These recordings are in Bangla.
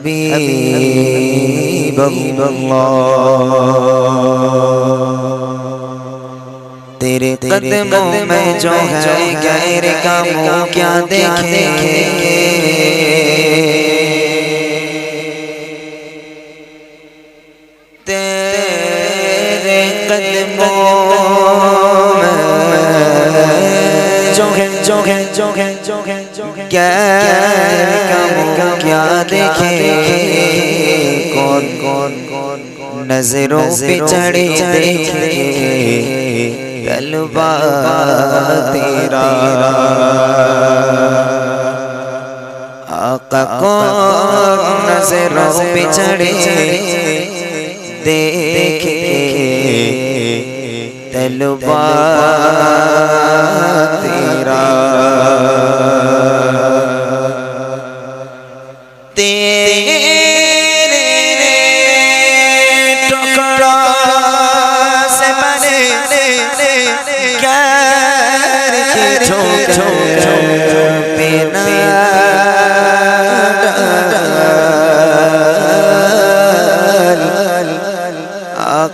حبيب الله تیرے قدموں میں جو ہے غیر کا منہ کیا دیکھیں نظروں پہ چڑھے دیکھے طلبہ تیرا آقا کو نظروں پہ چڑھے دیکھے طلبہ تیرا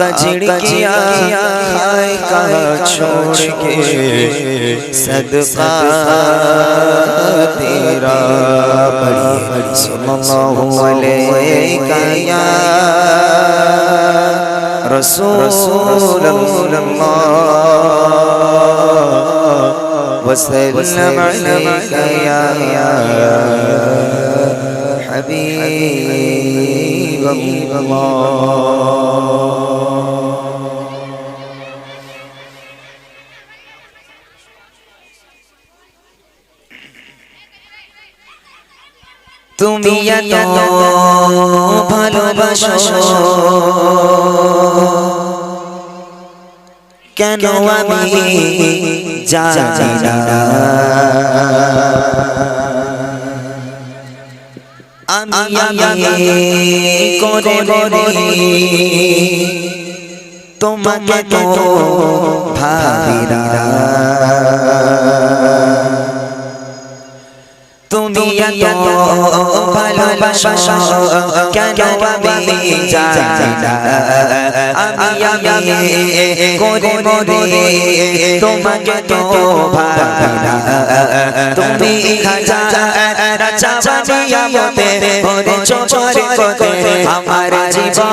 कचड़िया खाए कहा के सदका तेरा बड़ी सुमया रसूल रसूल وسلم عليك يا حبيب الله তুমি এত ভালোবাসো কেন আমি জানি না। আমি আমি করে করে তোমাকে তো ভাবি না। তুমি এত ভালোবাসো কেন আমি জানি না। আমি করে করে তোমাকে তো তুমি হাজার চাচামিয়ামতে করে চোরে কোতে আমার জীবন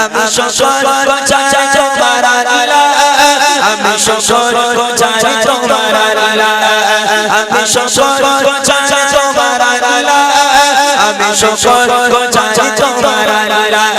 আমি সকল চাচা তোমার আমি সকল চাচা তোমার আমি সকল চাচা তোমার আমি আল্লাহ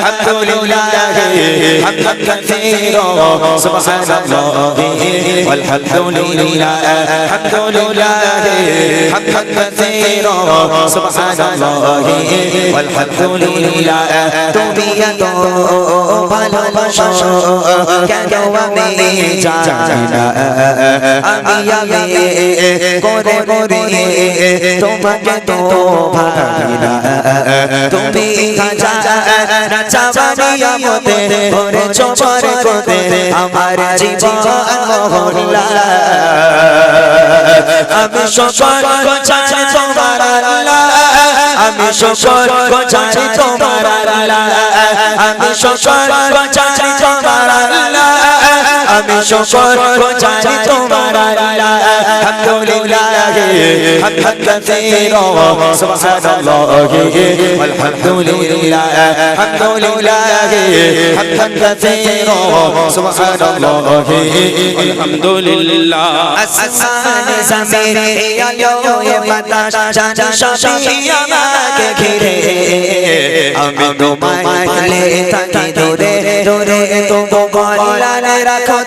alhamdulillah hamdan kathira subhanallah walhamdulillah alhamdulillah hamdan kathira subhanallah walhamdulillah তুমি এত ভালোবাসো কেন আমি জানি না আমি আমি করে করে তোমাকে তো ভাবি না তুমি খাজা চাবানিয়া মতে ভরে চোপর কোতে আমার জীবন মহল্লা আমি সকল চাই তোমার আল্লাহ। আমি সকল চাই তোমার আল্লাহ। আমি তোমার আল্লাহ আমি শকর জানি তোমার আল্লাহ। আলহামদুলিল্লাহ। হামদান কাসীরা সুবহানাল্লাহ আলহামদুলিল্লাহ। আলহামদুলিল্লাহ হামদান কাসীরা সুবহানাল্লাহ আলহামদুলিল্লাহ আসমান জামিনে আলো এ বাতাস জানি সবই আমাকে ঘিরে আমি তোমায় পালে থাকি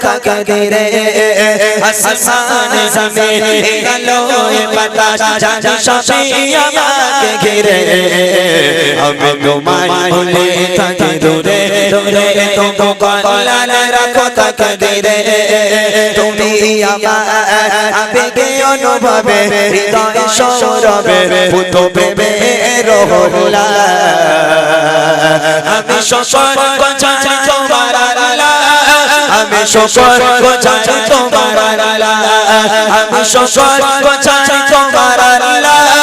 রাখ রাখো তাকদীরে আসমান জমিন গলো বাতাস জানি সবই আমাকে ঘিরে আমি তোমায় ভুলে থাকি দূরে দূরে তো কল্যাণ রাখো তাকদীরে তুমি আমার আবেগে অনুভবে হৃদয় সৌরভে পুত প্রেমে রহলা আমি শকর শকর গজাই তোমার আল্লাহ আমি শকর গজাই তোমার আল্লাহ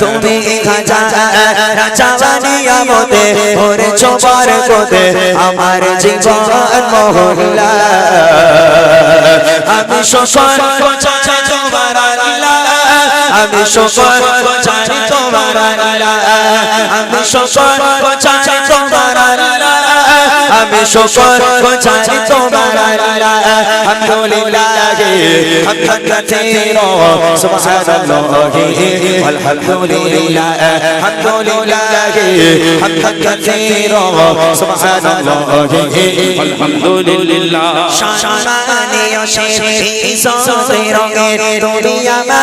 তুমি খাজা বানিয়া মতে ওরে ছোবার কোতে আমার জীবন মহল্লা। আমি শোষণ তোমার আমি শোষণ আমি শোষণ তোমার আমি শোষণ حمدا كثيرا سبحان الله والحمد لله الحمد لله حمدا كثيرا سبحان الله والحمد لله شان شان يا شيخ صابر غير دنيا ما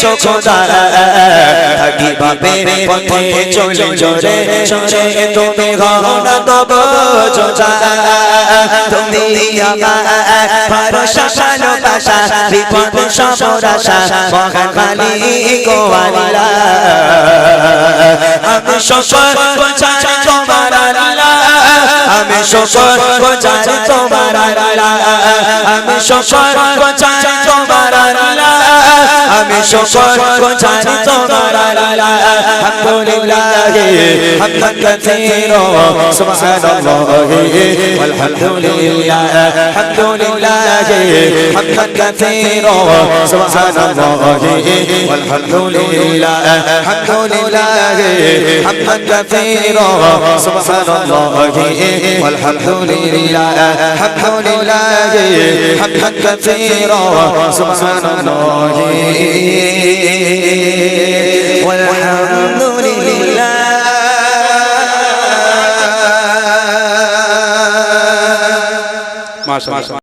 করেছ খোদা থাকি ভাবে পথে চলে চলে তুমি ঘনা তব চোদা তুমি আমার ভরসা ভালোবাসা বিপদ সমরাসা মহান মালিক ও আল্লাহ আমি শকর গোচারি তোমার আল্লাহ আমি শকর গোচারি তোমার আল্লাহ আমি আল্লাহ আমি শুকর গোছানি তোমার? আল্লাহ আলহামদুলিল্লাহ হামদান কাসীরা সুবহানাল্লাহ আলহামদুলিল্লাহ لله الحمد لله حمدا كثيرا سبحان الله والحمد لله الحمد لله حمدا كثيرا سبحان الله والحمد لله الحمد لله حمدا كثيرا سبحان الله más, más.